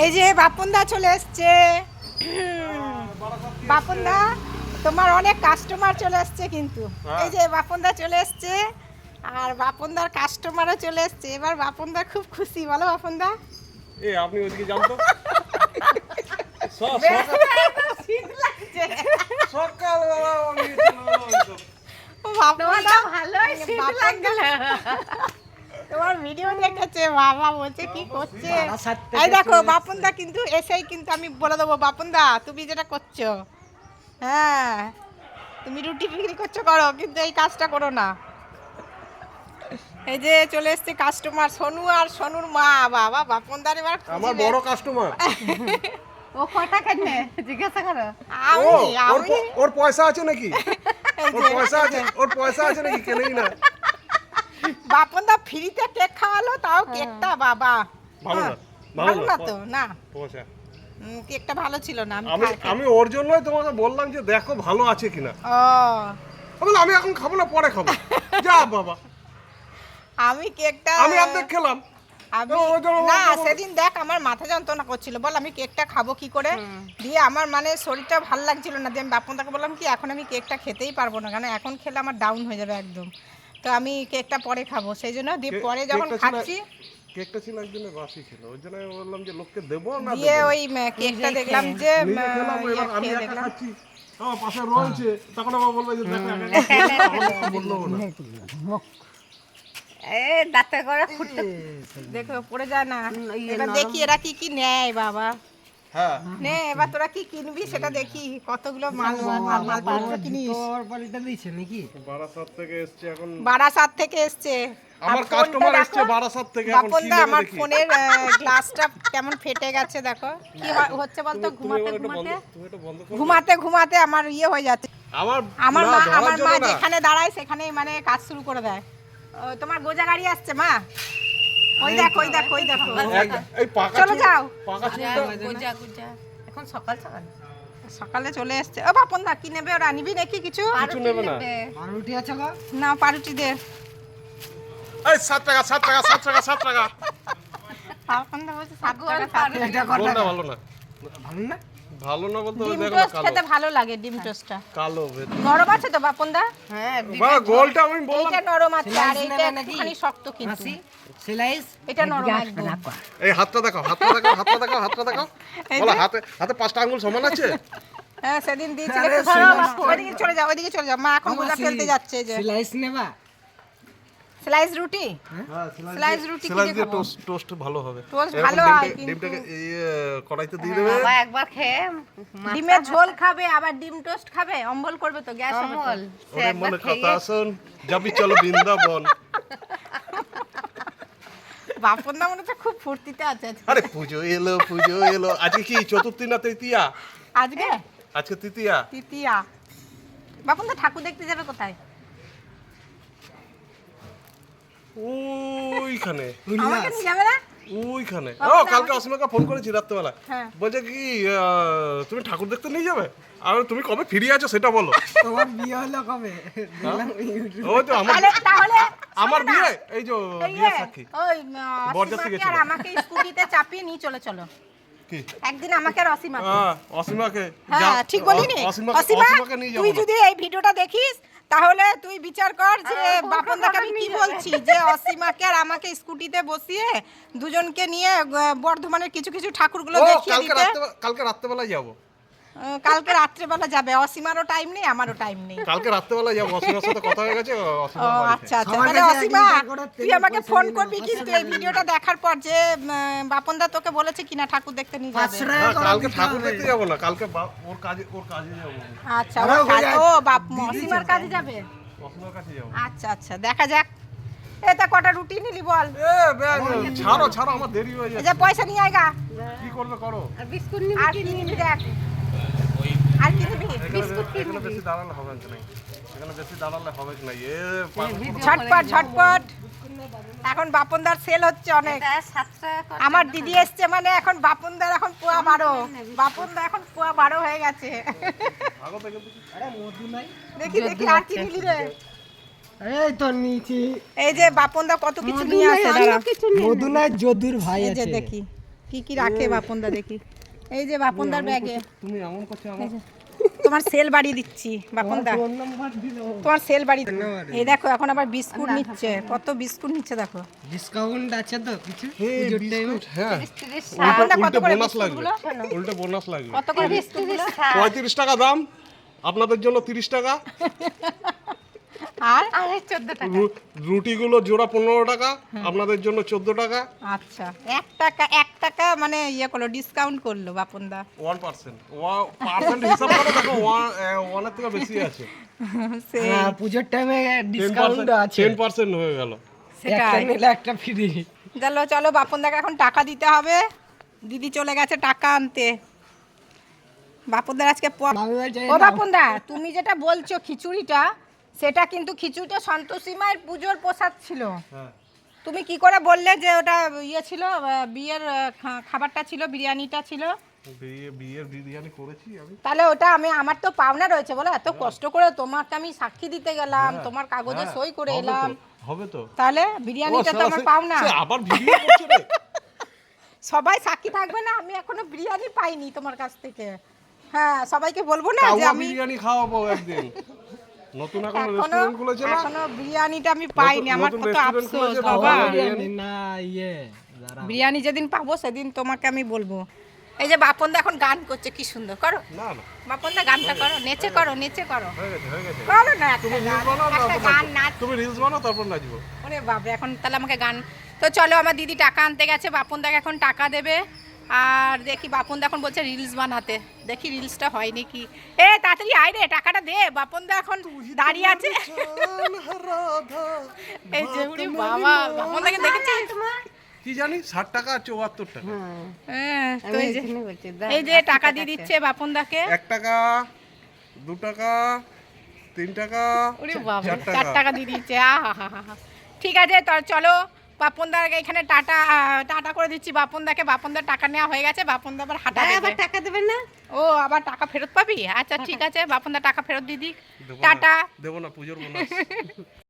এই যে বাপনদা চলে এসছে। বাপনদা তোমার অনেক কাস্টমার চলে এসছে কিন্তু। এই যে বাপনদা চলে এসছে আর বাপনদার কাস্টমারও চলে এসছে। এবার বাপনদা খুব খুশি বলো বাপনদা। এ আপনি ওইদিকে যান তো। লাগছে। সকালবেলা ও বাপনদা ভালোই শীত বাপনদা। তোমার ভিডিও দেখেছে বাবা বলছে কি করছে? এই দেখো বাপনদা কিন্তু এসেই কিন্তু আমি বলে দেবো বাপনদা তুমি যেটা করছ হ্যাঁ তুমি রুটি বিক্রি করছ করো কিন্তু এই কাজটা করো না। এই যে চলে এসছে কাস্টমার সোনু আর সোনুর মা বাবা বাপনদার এবার আমার বড় কাস্টমার ও কটা কেনে জিজ্ঞাসা করো। আমি ওর পয়সা আছে নাকি? ওর পয়সা আছে ওর পয়সা আছে নাকি? কেনেই না। বাপনদা ফ্রিতে কেক খাওয়ালো তাও কেকটা বাবা। ভালো না, হ্যাঁ, ভালো ভালো না। না তো না। পয়সা কেকটা ভালো ছিল না আমি আমি ওর জন্যই তোমাকে বললাম যে দেখো ভালো আছে কিনা। ও। আমি বললাম, আমি এখন খাব না পরে খাব। যা বাবা। আমি কেকটা আমি অর্ধেক খেলাম। আমি না সেদিন দেখ আমার মাথা যন্ত্রণা করছিল। বল আমি কেকটা খাব কি করে? দিয়ে আমার মানে শরীরটা ভালো লাগছিল না। দিয়ে আমি বাপনদাকে বললাম কি এখন আমি কেকটা খেতেই পারব না। কারণ এখন খেলে আমার ডাউন হয়ে যাবে একদম। তো আমি কেকটা পরে খাব সেই জন্য দিয়ে পরে যখন কেকটা ছিল- খাচ্ছি কেকটা ছিল একজনের বাসি ছিল ওই জন্য বললাম যে লোককে দেবো না দিয়ে ওই কেকটা দেখলাম যে ইয়ে আমি একা দেখলাম। খাচ্ছি। আমার পাশে রয়েছে। তখন আমার বলল যে দেখো বলল না এ দাঁতে করে ফুটে দেখো পড়ে যায় না। ইয়ে এবার দেখি এরা কি কি নেয় বাবা। হ্যাঁ। নে এবার তোরা কি কিনবি সেটা দেখি কতগুলো মাল মাল বারাসাত থেকে এসছে এখন। বারাসাত থেকে এসছে। আমার কাস্টমার দেখো। বারাসাত থেকে এখন কি আমার ফোনের গ্লাসটা কেমন ফেটে গেছে দেখো। কি হচ্ছে বলতো ঘুমাতে ঘুমাতে আমার ইয়ে হয়ে যাচ্ছে। আমার আমার মা আমার মা যেখানে দাঁড়ায় সেখানেই মানে কাজ শুরু করে দেয়। তোমার গোজা গাড়ি আসছে মা? ওই দেখ ওই দেখ ওই দেখো। এই পাকা চলো যাও। পাকা চুলটা গুজা গুজা এখন সকাল সকাল। সকালে চলে এসছে। ও বাপন দা কি নেবে? ওরা নিবি নাকি কিছু? কিছু নেবে না। না পারুটি দে। এই সাত টাকা সাত টাকা সাত টাকা সাত টাকা। বাপন দা বলছে সাত টাকা সাত টাকা। বল না ভালো না? ভালো না বলতে ওই ডিম দেখো না টোস্ট কালো। খেতে ভালো লাগে ডিম টোস্টটা। কালো ভেতর। নরম আছে তো বাপন দা হ্যাঁ বা গোলটা আমি বললাম। এইটা নরম আছে আর Slice এইটা নেবে নাকি? একটুখানি শক্ত কিন্তু। সেলাইস এটা নরম একদম। এই হাতটা দেখাও হাতটা দেখাও হাতটা দেখাও হাতটা দেখাও। বলো হাতে হাতে পাঁচটা আঙ্গুল সমান আছে? হ্যাঁ সেদিন দিয়েছিলে একটু ধরো বাপু ওইদিকে চলে যাও ওইদিকে চলে যাও। মা এখন গোজা ফেলতে যাচ্ছে এই যে। স্লাইস নেবা? স্লাইস রুটি? স্লাইস রুটি সেলাই কিনে দিয়ে টোস্ট টোস্ট ভালো হবে। এরকম ভালো হয়, কিন্তু- ডিমটাকে কড়াইতে দিয়ে দেবে। বাবা একবার খেয়ে ডিমের ঝোল খাবে আবার ডিম টোস্ট খাবে অম্বল করবে তো গ্যাস তো। সে ওরে মনে কথা আসুন যাবি চলো বৃন্দাবন। বাপন দা মনে হচ্ছে খুব ফুর্তিতে আছে আরে পুজো এলো পুজো এলো। আজকে কি চতুর্থী না তৃতীয়া? আজকে? আজকে তৃতীয়া? তৃতীয়া। বাপন দা ঠাকুর দেখতে যাবে কোথায়? ওইখানে। আমাকে নিয়ে যাবে না? ওইখানে। ও কালকে অসীমাকে ফোন করেছি রাত্রেবেলা। হ্যাঁ। বলছে কি তুমি ঠাকুর দেখতে নিয়ে যাবে? আর তুমি কবে ফিরে আছো সেটা বলো। তোমার বিয়ে হলো কবে? ওই তো আমার তাহলে আমার বিয়ে এই যে বিয়ে সাক্ষী। ওই বরযাত্রী অসীমাকে আর আমাকে স্কুটিতে চাপিয়ে নিয়ে চলে চলো। কি? একদিন আমাকে আর অসীমাকে। হ্যাঁ অসীমাকে। হ্যাঁ ঠিক বলিনি? অসীমাকে অসীমা অসীমাকে তুই যদি এই ভিডিওটা দেখিস তাহলে তুই বিচার কর যে বাপন দাকে আমি কি বলছি? যে অসীমাকে আর আমাকে স্কুটিতে বসিয়ে দুজনকে নিয়ে বর্ধমানের কিছু কিছু ঠাকুরগুলো দেখিয়ে দিতে। কালকে রাত্রেবেলা যাব। কালকে রাত্রেবেলা যাবে। অসীমারও টাইম নেই আমারও টাইম নেই। কালকে রাত্রেবেলা যাব অসীমার সাথে কথা হয়ে গেছে ও আচ্ছা আচ্ছা। তাহলে অসীমা তুই আমাকে ফোন করবি কিন্তু এই ভিডিওটা দেখার পর যে বাপন দা তোকে বলেছে কিনা ঠাকুর দেখতে নিয়ে যাবে। কালকে ঠাকুর দেখতে যাব না কালকে ওর কাজে ওর কাজে যাব। আচ্ছা ও বাপ অসীমার কাজে যাবে? অসীমার কাছে যাব। আচ্ছা আচ্ছা দেখা যাক। এটা কটা রুটি নিলি বল? এ ছাড়ো ছাড়ো আমার দেরি হয়ে যাচ্ছে। পয়সা নিয়ে আয়গা কি করবে করো? আর বিস্কুট নিবি আর কি নিবি দেখ। আর কি নিবি এখানে এখানে বেশি দাঁড়ালে হবে না এখানে বেশি দাঁড়ালে হবে না এ ঝটপট ঝটপট। এখন বাপনদার সেল হচ্ছে অনেক। আমার দিদি এসছে মানে এখন বাপনদার এখন পোয়া বারো। বাপনদা এখন পোয়া বারো হয়ে গেছে। দেখি দেখি আর কি নিলি রে? এই তো নিচে এই যে বাপনদা কত কিছু নিয়ে আসে মধু নাই। যদুর ভাই যে আছে। দেখি কি কি রাখে বাপনদা দেখি। এই যে বাপনদার ব্যাগে। তুমি এমন করছ আমার তোমার সেল বাড়িয়ে দিচ্ছি বাপনদা। তোমার সেল বাড়ি এই দেখো এখন আবার বিস্কুট নিচ্ছে। কত বিস্কুট নিচ্ছে দেখো। ডিসকাউন্ট আছে তো কিছু? হ্যাঁ কত করে বোনাস লাগবে উল্টে বোনাস লাগবে। কত করে বিস্কুটগুলো? পঁয়ত্রিশ টাকা দাম। আপনাদের জন্য তিরিশ টাকা। আর? আরে চোদ্দ টাকা। রু- রুটিগুলো জোড়া পনেরো টাকা আপনাদের জন্য চোদ্দ টাকা। আচ্ছা। এক টাকা এক টাকা মানে ইয়ে করল ডিসকাউন্ট করল বাপনদা। One percent. পার্সেন্ট হিসাব করে দেখো ওয়ান ওয়ানের থেকে বেশি আছে। সে হ্যাঁ পুজোর টাইমে ডিসকাউন্ট আছে। টেন পার্সেন্ট হয়ে গেল। একটা সেটাই নিলে একটা ফ্রি চলো চলো বাপনদাকে এখন টাকা দিতে হবে। দিদি চলে গেছে টাকা আনতে। বাপনদার আজকে প- মামি বলছে ও বাপনদা তুমি যেটা বলছো খিচুড়িটা সেটা কিন্তু খিচুড়িটা সন্তোষী মায়ের পুজোর প্রসাদ ছিল। হ্যাঁ। তুমি কি করে বললে যে ওটা ইয়ে ছিল বিয়ের খাবারটা ছিল বিরিয়ানিটা ছিল? বিয়ের বিরিয়ানি করেছি আমি। তাহলে ওটা আমি আমার তো পাওনা রয়েছে বলো এত কষ্ট করে তোমাকে আমি সাক্ষী দিতে গেলাম তোমার কাগজে হ্যাঁ, সই করে এলাম। হবে তো। তাহলে বিরিয়ানিটা তো আমার পাওনা। আবার ভিডিও করছে রে। সবাই সাক্ষী থাকবে না আমি এখনও বিরিয়ানি পাইনি তোমার কাছ থেকে। হ্যাঁ সবাইকে বলব না যে আমি বিরিয়ানি খাওয়াবো একদিন। নতুন এখন রেস্টুরেন্ট খুলেছে না? এখনও বিরিয়ানিটা আমি পাইনি আমার কত আফসোস বাবা। না ইয়ে বিরিয়ানি যেদিন পাবো সেদিন তোমাকে আমি বলব। এই যে বাপনদা এখন গান করছে কি সুন্দর। করো। না না। বাপনদা গানটা করো নেচে করো নেচে করো। হয়ে গেছে হয়ে গেছে। করো না তুমি গান রিলস বানাও একটা গান নাচ। তুমি রিলস বানাও তারপর নাচবো। ওরে এখন তাহলে আমাকে গান তো চলো আমার দিদি টাকা আনতে গেছে বাপনদাকে এখন টাকা দেবে। আর দেখি বাপনদা এখন বলছে রিলস বানাতে। দেখি রিলসটা হয় নাকি এ তাড়াতাড়ি আয় রে টাকাটা দে। বাপন দা এখন দাঁড়িয়ে আছে। এই যে উড়ি বাবা বাপনদাকে দেখেছিস? কি জানি ষাট টাকা আর চুয়াত্তর টাকা। হ্যাঁ, তো এই যে এখানে বলছি, দাও, এই যে টাকা দিয়ে দিচ্ছে বাপনদাকে এক টাকা দু টাকা তিন টাকা ওরে বাবা চার টাকা দিয়ে দিচ্ছে আহা হা হা। ঠিক আছে তো চলো বাপনদার এখানে টাটা টাটা করে দিচ্ছি। বাপনদাকে বাপনদার টাকা নেওয়া হয়ে গেছে বাপনদা আবার হাঁটা আবার টাকা দেবেন না? ও আবার টাকা ফেরত পাবি? আচ্ছা ঠিক আছে বাপনদা টাকা ফেরত দিদি দিক। টাটা। দেবো না পুজোর বোনাস।